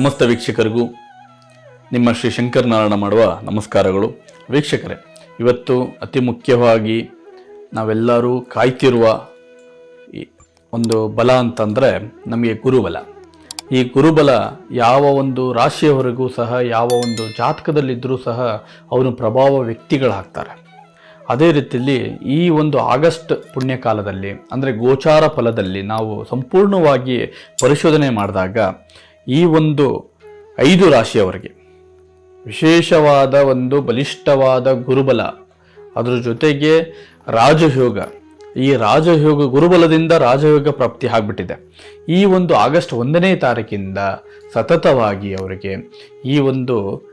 ಸಮಸ್ತ ವೀಕ್ಷಕರಿಗೂ ನಿಮ್ಮ ಶ್ರೀ ಶಂಕರನಾರಾಯಣ ಮಾಡುವ ನಮಸ್ಕಾರಗಳು. ವೀಕ್ಷಕರೇ, ಇವತ್ತು ಅತಿ ಮುಖ್ಯವಾಗಿ ನಾವೆಲ್ಲರೂ ಕಾಯ್ತಿರುವ ಒಂದು ಬಲ ಅಂತಂದರೆ ನಮಗೆ ಗುರುಬಲ ಈ ಗುರುಬಲ ಯಾವ ಒಂದು ರಾಶಿಯವರೆಗೂ ಸಹ, ಯಾವ ಒಂದು ಜಾತಕದಲ್ಲಿದ್ದರೂ ಸಹ ಅವನು ಪ್ರಭಾವ ವ್ಯಕ್ತಿಗಳಾಗ್ತಾರೆ. ಅದೇ ರೀತಿಯಲ್ಲಿ ಈ ಒಂದು ಆಗಸ್ಟ್ ಪುಣ್ಯಕಾಲದಲ್ಲಿ, ಅಂದರೆ ಗೋಚಾರ ಫಲದಲ್ಲಿ ನಾವು ಸಂಪೂರ್ಣವಾಗಿ ಪರಿಶೋಧನೆ ಮಾಡಿದಾಗ ಈ ಒಂದು ಐದು ರಾಶಿಯವರಿಗೆ ವಿಶೇಷವಾದ ಒಂದು ಬಲಿಷ್ಠವಾದ ಗುರುಬಲ. ಅದರ ಜೊತೆಗೆ ರಾಜಯೋಗ. ಈ ರಾಜಯೋಗ ಗುರುಬಲದಿಂದ ರಾಜಯೋಗ ಪ್ರಾಪ್ತಿ ಆಗಿಬಿಟ್ಟಿದೆ. ಈ ಒಂದು ಆಗಸ್ಟ್ ಒಂದನೇ ತಾರೀಕಿಂದ ಸತತವಾಗಿ ಅವರಿಗೆ ಈ ಒಂದು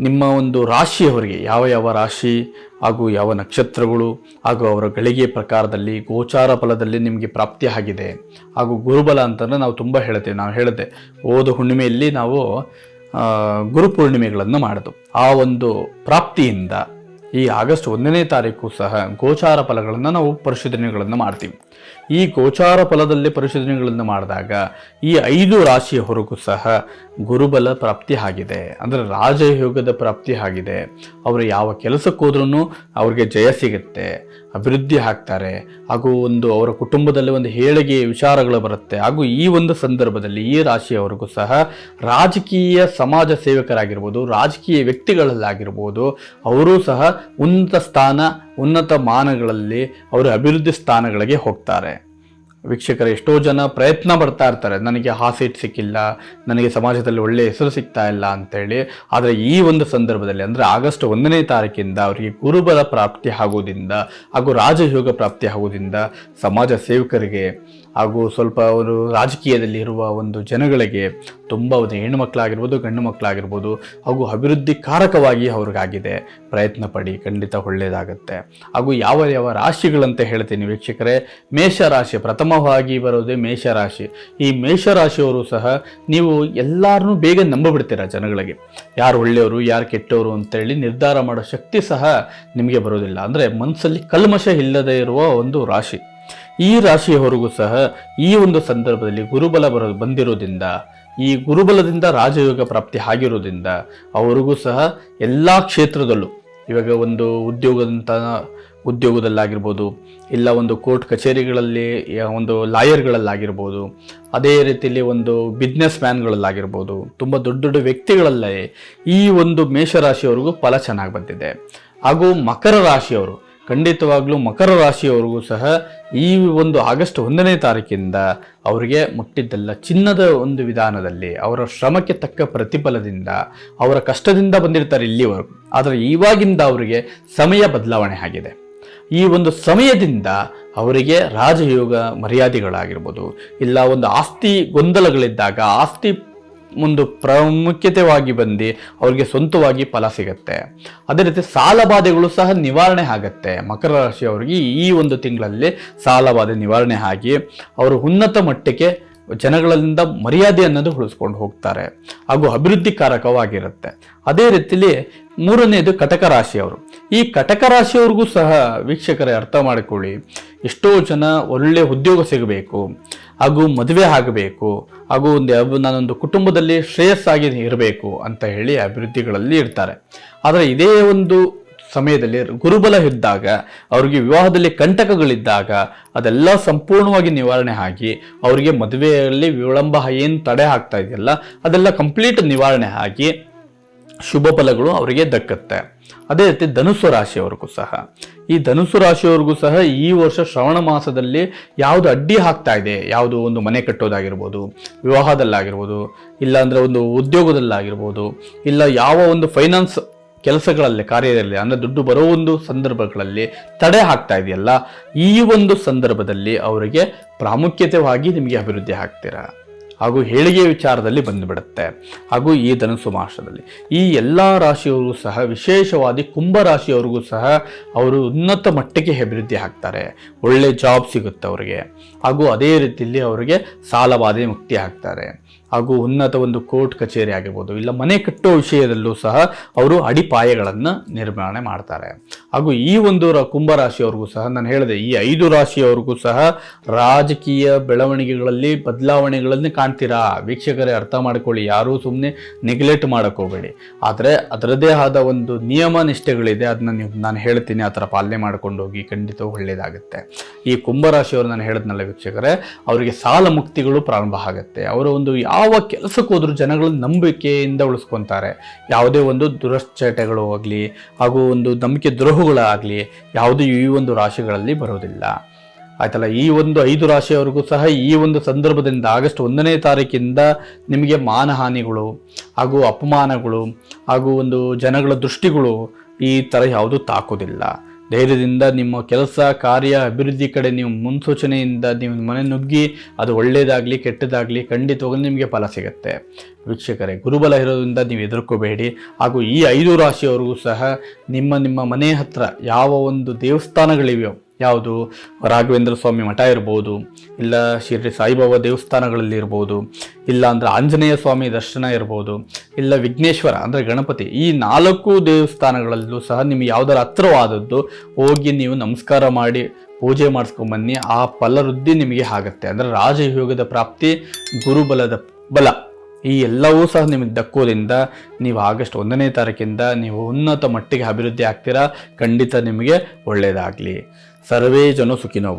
ನಿಮ್ಮ ಒಂದು ರಾಶಿಯವರಿಗೆ, ಯಾವ ಯಾವ ರಾಶಿ? ಹಾಗೂ ಯಾವ ನಕ್ಷತ್ರಗಳು ಹಾಗೂ ಅವರ ಗಳಿಗೆ ಪ್ರಕಾರದಲ್ಲಿ ಗೋಚಾರ ಫಲದಲ್ಲಿ ನಿಮಗೆ ಪ್ರಾಪ್ತಿ ಆಗಿದೆ. ಹಾಗೂ ಗುರುಬಲ ಅಂತಂದರೆ ನಾವು ತುಂಬ ಹೇಳ್ತೇವೆ. ನಾವು ಹೇಳಿದೆ, ಓದು ಹುಣ್ಣಿಮೆಯಲ್ಲಿ ನಾವು ಗುರು ಗುರುಪೂರ್ಣಿಮೆಗಳನ್ನು ಮಾಡೋದು. ಆ ಒಂದು ಪ್ರಾಪ್ತಿಯಿಂದ ಈ ಆಗಸ್ಟ್ ಒಂದನೇ ತಾರೀಕು ಸಹ ಗೋಚಾರ ಫಲಗಳನ್ನು ನಾವು ಪರಿಶೋಧನೆಗಳನ್ನು ಮಾಡ್ತೀವಿ. ಈ ಗೋಚಾರ ಫಲದಲ್ಲಿ ಪರಿಶೋಧನೆಗಳನ್ನು ಮಾಡಿದಾಗ ಈ ಐದು ರಾಶಿಯ ಹೊರಗೂ ಸಹ ಗುರುಬಲ ಪ್ರಾಪ್ತಿ ಆಗಿದೆ. ಅಂದರೆ ರಾಜಯೋಗದ ಪ್ರಾಪ್ತಿ ಆಗಿದೆ. ಅವರು ಯಾವ ಕೆಲಸಕ್ಕೆ ಹೋದ್ರೂ ಅವ್ರಿಗೆ ಜಯ ಸಿಗುತ್ತೆ. ಅಭಿವೃದ್ಧಿ ಆಗ್ತಾರೆ, ಹಾಗೂ ಒಂದು ಅವರ ಕುಟುಂಬದಲ್ಲಿ ಒಂದು ಹೇಳಿಗೆ ವಿಚಾರಗಳು ಬರುತ್ತೆ. ಹಾಗೂ ಈ ಒಂದು ಸಂದರ್ಭದಲ್ಲಿ ಈ ರಾಶಿಯವರೆಗೂ ಸಹ ರಾಜಕೀಯ ಸಮಾಜ ಸೇವಕರಾಗಿರ್ಬೋದು, ರಾಜಕೀಯ ವ್ಯಕ್ತಿಗಳಲ್ಲಾಗಿರ್ಬೋದು, ಅವರೂ ಸಹ ಉನ್ನತ ಸ್ಥಾನ, ಉನ್ನತ ಮಾನಗಳಲ್ಲಿ, ಅವರು ಅಭಿವೃದ್ಧಿ ಸ್ಥಾನಗಳಿಗೆ ಹೋಗ್ತಾರೆ. ವೀಕ್ಷಕರು, ಎಷ್ಟೋ ಜನ ಪ್ರಯತ್ನ ಪಡ್ತಾ ಇರ್ತಾರೆ. ನನಗೆ ಆ ಸೀಟ್ ಸಿಕ್ಕಿಲ್ಲ, ನನಗೆ ಸಮಾಜದಲ್ಲಿ ಒಳ್ಳೆ ಹೆಸರು ಸಿಗ್ತಾ ಇಲ್ಲ ಅಂತೇಳಿ. ಆದರೆ ಈ ಒಂದು ಸಂದರ್ಭದಲ್ಲಿ, ಅಂದರೆ ಆಗಸ್ಟ್ ಒಂದನೇ ತಾರೀಕಿಂದ ಅವರಿಗೆ ಗುರುಬಲ ಪ್ರಾಪ್ತಿ ಆಗೋದಿಂದ ಹಾಗೂ ರಾಜಯೋಗ ಪ್ರಾಪ್ತಿ ಆಗೋದ್ರಿಂದ ಸಮಾಜ ಸೇವಕರಿಗೆ ಹಾಗೂ ಸ್ವಲ್ಪ ಅವರು ರಾಜಕೀಯದಲ್ಲಿ ಇರುವ ಒಂದು ಜನಗಳಿಗೆ ತುಂಬ ಒಂದು ಹೆಣ್ಣು ಮಕ್ಕಳಾಗಿರ್ಬೋದು, ಗಂಡು ಮಕ್ಕಳಾಗಿರ್ಬೋದು ಹಾಗೂ ಅಭಿವೃದ್ಧಿ ಕಾರಕವಾಗಿ ಅವ್ರಿಗಾಗಿದೆ. ಪ್ರಯತ್ನ ಪಡಿ, ಖಂಡಿತ ಒಳ್ಳೆಯದಾಗುತ್ತೆ. ಹಾಗೂ ಯಾವ ಯಾವ ರಾಶಿಗಳಂತ ಹೇಳ್ತೀನಿ ವೀಕ್ಷಕರೇ, ಮೇಷರಾಶಿ, ಪ್ರಥಮವಾಗಿ ಬರೋದೇ ಮೇಷರಾಶಿ. ಈ ಮೇಷರಾಶಿಯವರು ಸಹ ನೀವು ಎಲ್ಲರನ್ನೂ ಬೇಗ ನಂಬಬಿಡ್ತೀರ ಜನಗಳಿಗೆ. ಯಾರು ಒಳ್ಳೆಯವರು, ಯಾರು ಕೆಟ್ಟವರು ಅಂತೇಳಿ ನಿರ್ಧಾರ ಮಾಡೋ ಶಕ್ತಿ ಸಹ ನಿಮಗೆ ಬರೋದಿಲ್ಲ. ಅಂದರೆ ಮನಸ್ಸಲ್ಲಿ ಕಲ್ಮಶ ಇಲ್ಲದೆ ಇರುವ ಒಂದು ರಾಶಿ. ಈ ರಾಶಿಯವರೆಗೂ ಸಹ ಈ ಒಂದು ಸಂದರ್ಭದಲ್ಲಿ ಗುರುಬಲ ಬರ ಬಂದಿರೋದ್ರಿಂದ, ಈ ಗುರುಬಲದಿಂದ ರಾಜಯೋಗ ಪ್ರಾಪ್ತಿ ಆಗಿರೋದ್ರಿಂದ ಅವರಿಗೂ ಸಹ ಎಲ್ಲ ಕ್ಷೇತ್ರದಲ್ಲೂ ಇವಾಗ ಒಂದು ಉದ್ಯೋಗದಂತ ಉದ್ಯೋಗದಲ್ಲಾಗಿರ್ಬೋದು, ಇಲ್ಲ ಒಂದು ಕೋರ್ಟ್ ಕಚೇರಿಗಳಲ್ಲಿ ಒಂದು ಲಾಯರ್ಗಳಲ್ಲಾಗಿರ್ಬೋದು, ಅದೇ ರೀತಿಯಲ್ಲಿ ಒಂದು ಬಿಸ್ನೆಸ್ ಮ್ಯಾನ್ಗಳಲ್ಲಾಗಿರ್ಬೋದು ತುಂಬ ದೊಡ್ಡ ದೊಡ್ಡ ವ್ಯಕ್ತಿಗಳಲ್ಲೇ ಈ ಒಂದು ಮೇಷರಾಶಿಯವರೆಗೂ ಫಲ ಚೆನ್ನಾಗಿ ಬಂದಿದೆ. ಹಾಗೂ ಮಕರ ರಾಶಿಯವರು ಖಂಡಿತವಾಗ್ಲೂ ಮಕರ ರಾಶಿಯವರೆಗೂ ಸಹ ಈ ಒಂದು ಆಗಸ್ಟ್ ಒಂದನೇ ತಾರೀಕಿಂದ ಅವರಿಗೆ ಮುಟ್ಟಿದ್ದಲ್ಲ ಚಿನ್ನದ ಒಂದು ವಿಧಾನದಲ್ಲಿ ಅವರ ಶ್ರಮಕ್ಕೆ ತಕ್ಕ ಪ್ರತಿಫಲದಿಂದ ಅವರ ಕಷ್ಟದಿಂದ ಬಂದಿರ್ತಾರೆ ಇಲ್ಲಿವರೆಗೂ. ಆದರೆ ಇವಾಗಿಂದ ಅವರಿಗೆ ಸಮಯ ಬದಲಾವಣೆ ಆಗಿದೆ. ಈ ಒಂದು ಸಮಯದಿಂದ ಅವರಿಗೆ ರಾಜಯೋಗ ಮರ್ಯಾದೆಗಳಾಗಿರ್ಬೋದು, ಇಲ್ಲ ಒಂದು ಆಸ್ತಿ ಗೊಂದಲಗಳಿದ್ದಾಗ ಆಸ್ತಿ ಒಂದು ಪ್ರಾಮುಖ್ಯತೆವಾಗಿ ಬಂದು ಅವ್ರಿಗೆ ಸ್ವಂತವಾಗಿ ಫಲ ಸಿಗುತ್ತೆ. ಅದೇ ರೀತಿ ಸಾಲಬಾಧೆಗಳು ಸಹ ನಿವಾರಣೆ ಆಗುತ್ತೆ. ಮಕರ ರಾಶಿಯವರಿಗೆ ಈ ಒಂದು ತಿಂಗಳಲ್ಲಿ ಸಾಲಬಾಧೆ ನಿವಾರಣೆ ಆಗಿ ಅವರು ಉನ್ನತ ಮಟ್ಟಕ್ಕೆ ಜನಗಳಿಂದ ಮರ್ಯಾದೆ ಅನ್ನೋದು ಉಳಿಸ್ಕೊಂಡು ಹೋಗ್ತಾರೆ. ಹಾಗೂ ಅಭಿವೃದ್ಧಿಕಾರಕವಾಗಿರುತ್ತೆ ಅದೇ ರೀತಿಲಿ ಮೂರನೇದು ಕಟಕ ರಾಶಿಯವರು. ಈ ಕಟಕ ರಾಶಿಯವ್ರಿಗೂ ಸಹ ವೀಕ್ಷಕರೇ ಅರ್ಥ ಮಾಡಿಕೊಳ್ಳಿ, ಎಷ್ಟೋ ಜನ ಒಳ್ಳೆ ಉದ್ಯೋಗ ಸಿಗಬೇಕು ಹಾಗೂ ಮದುವೆ ಆಗಬೇಕು. ಹಾಗೂ ಒಂದು ನಾನೊಂದು ಕುಟುಂಬದಲ್ಲಿ ಶ್ರೇಯಸ್ಸಾಗಿ ಇರಬೇಕು ಅಂತ ಹೇಳಿ ಅಭಿವೃದ್ಧಿಗಳಲ್ಲಿ ಇರ್ತಾರೆ. ಆದರೆ ಇದೇ ಒಂದು ಸಮಯದಲ್ಲಿ ಗುರುಬಲ ಇದ್ದಾಗ, ಅವರಿಗೆ ವಿವಾಹದಲ್ಲಿ ಕಂಟಕಗಳಿದ್ದಾಗ, ಅದೆಲ್ಲ ಸಂಪೂರ್ಣವಾಗಿ ನಿವಾರಣೆ ಆಗಿ, ಅವರಿಗೆ ಮದುವೆಯಲ್ಲಿ ವಿಳಂಬ ಏನು ತಡೆ ಆಗ್ತಾ ಇದೆಯಲ್ಲ, ಅದೆಲ್ಲ ಕಂಪ್ಲೀಟ್ ನಿವಾರಣೆ ಆಗಿ ಶುಭ ಫಲಗಳು ಅವರಿಗೆ ದಕ್ಕತ್ತೆ. ಅದೇ ರೀತಿ ಧನುಸ್ಸು ರಾಶಿಯವರೆಗೂ ಸಹ. ಈ ಧನುಸ್ಸು ರಾಶಿಯವರೆಗೂ ಸಹ ಈ ವರ್ಷ ಶ್ರವಣ ಮಾಸದಲ್ಲಿ ಯಾವುದು ಅಡ್ಡಿ ಹಾಕ್ತಾ ಇದೆ, ಯಾವುದು ಒಂದು ಮನೆ ಕಟ್ಟೋದಾಗಿರ್ಬೋದು, ವಿವಾಹದಲ್ಲಾಗಿರ್ಬೋದು ಇಲ್ಲ ಅಂದರೆ ಒಂದು ಉದ್ಯೋಗದಲ್ಲಾಗಿರ್ಬೋದು, ಇಲ್ಲ ಯಾವ ಒಂದು ಫೈನಾನ್ಸ್ ಕೆಲಸಗಳಲ್ಲಿ, ಕಾರ್ಯದಲ್ಲಿ, ಅಂದರೆ ದುಡ್ಡು ಬರೋ ಒಂದು ಸಂದರ್ಭಗಳಲ್ಲಿ ತಡೆ ಹಾಕ್ತಾ ಇದೆಯಲ್ಲ, ಈ ಒಂದು ಸಂದರ್ಭದಲ್ಲಿ ಅವರಿಗೆ ಪ್ರಾಮುಖ್ಯತೆವಾಗಿ ನಿಮಗೆ ಅಭಿವೃದ್ಧಿ ಆಗ್ತೀರಾ? ಹಾಗೂ ಹೇಳಿಗೆ ವಿಚಾರದಲ್ಲಿ ಬಂದುಬಿಡುತ್ತೆ. ಹಾಗೂ ಈ ಧನುಸು ಮಾಸದಲ್ಲಿ. ಈ ಎಲ್ಲ ರಾಶಿಯವರು ಸಹ, ವಿಶೇಷವಾಗಿ ಕುಂಭ ರಾಶಿಯವರಿಗೂ ಸಹ, ಅವರು ಉನ್ನತ ಮಟ್ಟಕ್ಕೆ ಅಭಿವೃದ್ಧಿ ಆಗ್ತಾರೆ. ಒಳ್ಳೆ ಜಾಬ್ ಸಿಗುತ್ತೆ ಅವರಿಗೆ. ಹಾಗೂ ಅದೇ ರೀತಿಯಲ್ಲಿ ಅವರಿಗೆ ಸಾಲವಾದಿ ಮುಕ್ತಿ ಆಗ್ತಾರೆ. ಹಾಗೂ ಉನ್ನತ ಒಂದು ಕೋರ್ಟ್ ಕಚೇರಿ ಆಗಿರ್ಬೋದು, ಇಲ್ಲ ಮನೆ ಕಟ್ಟೋ ವಿಷಯದಲ್ಲೂ ಸಹ ಅವರು ಅಡಿಪಾಯಗಳನ್ನು ನಿರ್ಮಾಣ ಮಾಡ್ತಾರೆ. ಹಾಗೂ ಈ ಒಂದು ಕುಂಭರಾಶಿಯವ್ರಿಗೂ ಸಹ ನಾನು ಹೇಳಿದೆ, ಈ ಐದು ರಾಶಿಯವ್ರಿಗೂ ಸಹ ರಾಜಕೀಯ ಬೆಳವಣಿಗೆಗಳಲ್ಲಿ ಬದಲಾವಣೆಗಳನ್ನು ಕಾಣ್ತೀರಾ? ವೀಕ್ಷಕರೇ, ಅರ್ಥ ಮಾಡ್ಕೊಳ್ಳಿ, ಯಾರೂ ಸುಮ್ಮನೆ ನೆಗ್ಲೆಕ್ಟ್ ಹೋಗಬೇಡಿ. ಆದರೆ ಅದರದ್ದೇ ಆದ ಒಂದು ನಿಯಮ ನಿಷ್ಠೆಗಳಿದೆ ಅದನ್ನ ನೀವು, ನಾನು ಹೇಳ್ತೀನಿ, ಆ ಥರ ಪಾಲನೆ ಮಾಡ್ಕೊಂಡು ಹೋಗಿ ಖಂಡಿತ ಒಳ್ಳೆಯದಾಗುತ್ತೆ ಈ ಕುಂಭರಾಶಿಯವರು ನಾನು ಹೇಳಿದ್ನಲ್ಲ ವೀಕ್ಷಕರೇ, ಅವರಿಗೆ ಸಾಲ ಮುಕ್ತಿಗಳು ಪ್ರಾರಂಭ ಆಗುತ್ತೆ. ಅವರ ಒಂದು ಕೆಲಸಕ್ಕೆ ಹೋದ್ರು ಜನಗಳ ನಂಬಿಕೆಯಿಂದ ಉಳಿಸ್ಕೊತಾರೆ. ಯಾವುದೇ ಒಂದು ದುರಶ್ಚಟಗಳು ಆಗಲಿ, ಹಾಗೂ ಒಂದು ನಂಬಿಕೆ ದ್ರೋಹಗಳಾಗಲಿ, ಯಾವುದೇ ಈ ಒಂದು ರಾಶಿಗಳಲ್ಲಿ ಬರೋದಿಲ್ಲ. ಆಯ್ತಲ್ಲ, ಈ ಒಂದು ಐದು ರಾಶಿಯವರೆಗೂ ಸಹ ಈ ಒಂದು ಸಂದರ್ಭದಿಂದ ಆಗಸ್ಟ್ ಒಂದನೇ ತಾರೀಕಿಂದ ನಿಮಗೆ ಮಾನಹಾನಿಗಳು, ಹಾಗೂ ಅಪಮಾನಗಳು, ಹಾಗೂ ಒಂದು ಜನಗಳ ದೃಷ್ಟಿಗಳು ಈ ಥರ ಯಾವುದೂ ತಾಕೋದಿಲ್ಲ. ಧೈರ್ಯದಿಂದ ನಿಮ್ಮ ಕೆಲಸ, ಕಾರ್ಯ, ಅಭಿವೃದ್ಧಿ ಕಡೆ ನೀವು ಮುನ್ಸೂಚನೆಯಿಂದ ನಿಮ್ಮ ಮನೆ ನುಗ್ಗಿ, ಅದು ಒಳ್ಳೆಯದಾಗಲಿ ಕೆಟ್ಟದಾಗಲಿ ಖಂಡಿತವಾಗಲೂ ನಿಮಗೆ ಫಲ ಸಿಗುತ್ತೆ. ವೀಕ್ಷಕರೇ, ಗುರುಬಲ ಇರೋದ್ರಿಂದ ನೀವು ಹೆದರ್ಕೋಬೇಡಿ. ಹಾಗೂ ಈ ಐದು ರಾಶಿಯವರೆಗೂ ಸಹ ನಿಮ್ಮ ನಿಮ್ಮ ಮನೆ ಹತ್ರ ಯಾವ ಒಂದು ದೇವಸ್ಥಾನಗಳಿವೆಯೋ ಯಾವುದು? ರಾಘವೇಂದ್ರ ಸ್ವಾಮಿ ಮಠ ಇರ್ಬೋದು, ಇಲ್ಲ ಶಿರ್ಡಿ ಸಾಯಿಬಾಬಾ ದೇವಸ್ಥಾನಗಳಲ್ಲಿ ಇರ್ಬೋದು, ಇಲ್ಲ ಅಂದರೆ ಆಂಜನೇಯ ಸ್ವಾಮಿ ದರ್ಶನ ಇರ್ಬೋದು, ಇಲ್ಲ ವಿಘ್ನೇಶ್ವರ ಅಂದರೆ ಗಣಪತಿ, ಈ ನಾಲ್ಕು ದೇವಸ್ಥಾನಗಳಲ್ಲೂ ಸಹ ನಿಮಗೆ ಯಾವುದರ ಹತ್ರವಾದದ್ದು ಹೋಗಿ ನೀವು ನಮಸ್ಕಾರ ಮಾಡಿ ಪೂಜೆ ಮಾಡಿಸ್ಕೊಂಬನ್ನಿ, ಆ ಫಲವೃದ್ಧಿ ನಿಮಗೆ ಆಗುತ್ತೆ. ಅಂದರೆ ರಾಜಯೋಗದ ಪ್ರಾಪ್ತಿ, ಗುರುಬಲದ ಬಲ, ಈ ಎಲ್ಲವೂ ಸಹ ನಿಮಗೆ ದಕ್ಕೋದ್ರಿಂದ ನೀವು ಆಗಸ್ಟ್ ಒಂದನೇ ತಾರೀಕಿಂದ ನೀವು ಉನ್ನತ ಮಟ್ಟಿಗೆ ಅಭಿವೃದ್ಧಿ ಆಗ್ತೀರಾ, ಖಂಡಿತ ನಿಮಗೆ ಒಳ್ಳೆಯದಾಗಲಿ Salve, yo no suquino.